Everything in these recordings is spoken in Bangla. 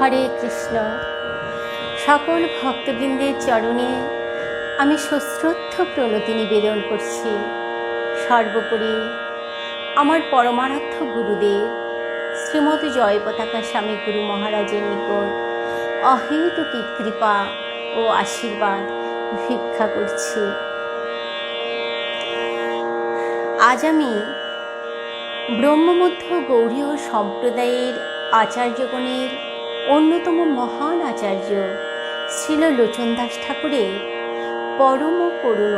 হরে কৃষ্ণ। সকল ভক্তবৃন্দের চরণে আমি সশ্রদ্ধ প্রণতি নিবেদন করছি। সর্বোপরি আমার পরমারাধ্য গুরুদেব, শ্রীমৎ জয় পতাকা স্বামী গুরু মহারাজের নিকট অহেতুকি কৃপা ও আশীর্বাদ ভিক্ষা করছি। আজ আমি ব্রহ্মমধ্য গৌরীয় সম্প্রদায়ের আচার্যগণের অন্যতম মহান আচার্য ছিল লোচনদাস ঠাকুরের পরম করুণ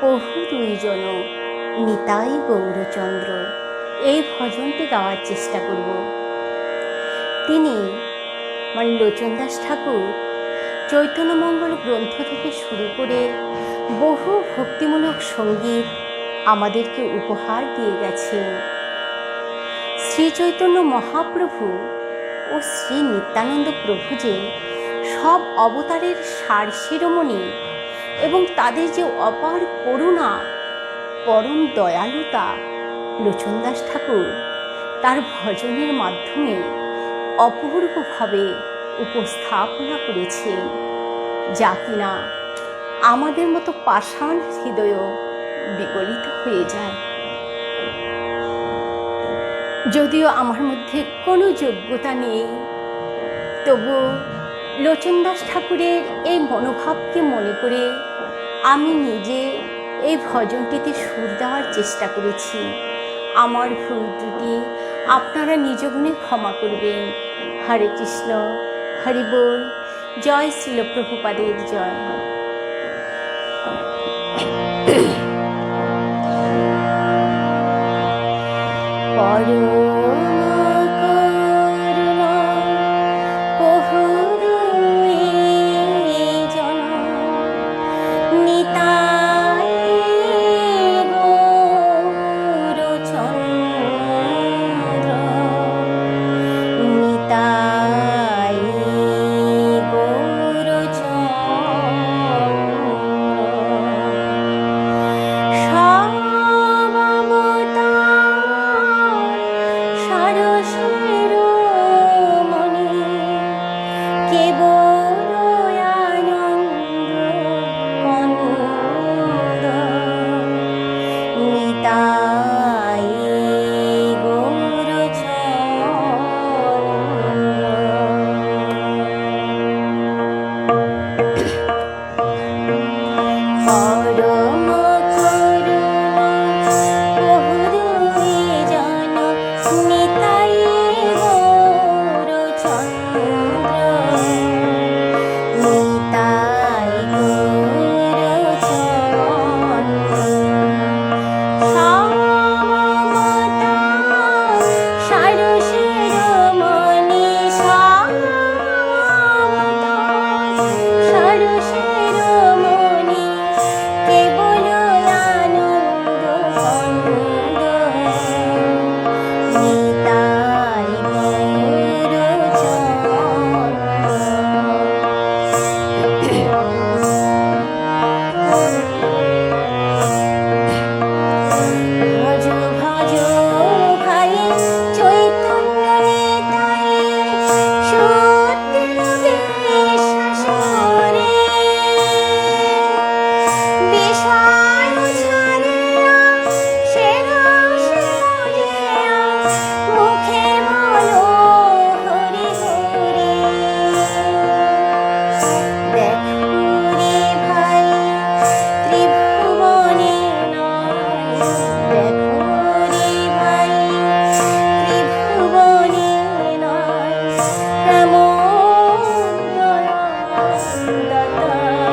বহু দুইজন নিতাই গৌরচন্দ্র এই ভজনটি গাওয়ার চেষ্টা করব। তিনি মানে লোচনদাস ঠাকুর চৈতন্যমঙ্গল গ্রন্থ থেকে শুরু করে বহু ভক্তিমূলক সংগীত আমাদেরকে উপহার দিয়ে গেছেন। শ্রী চৈতন্য মহাপ্রভু ও শ্রী নিত্যানন্দ প্রভু যে সব অবতারের সার শিরোমণি এবং তাদের যে অপার করুণা, পরম দয়ালুতা লোচনদাস ঠাকুর, তার ভজনের মাধ্যমে অপূর্বভাবে উপস্থাপনা করেছেন যা কিনা আমাদের মতো পাষাণ হৃদয় বিগলিত হয়ে যায়। যদিও আমার মধ্যে কোনো যোগ্যতা নেই। তবু লোচনদাস ঠাকুরের এই মনোভাবকে মনে করে আমি নিজে এই ভজনটিতে সুর দেওয়ার চেষ্টা করেছি। আমার ভুল ত্রুটি আপনারা নিজ গুণে ক্ষমা করবেন। হরে কৃষ্ণ, হরি বল, জয় শিল প্রভুপাদের জয়। Tanda-tanda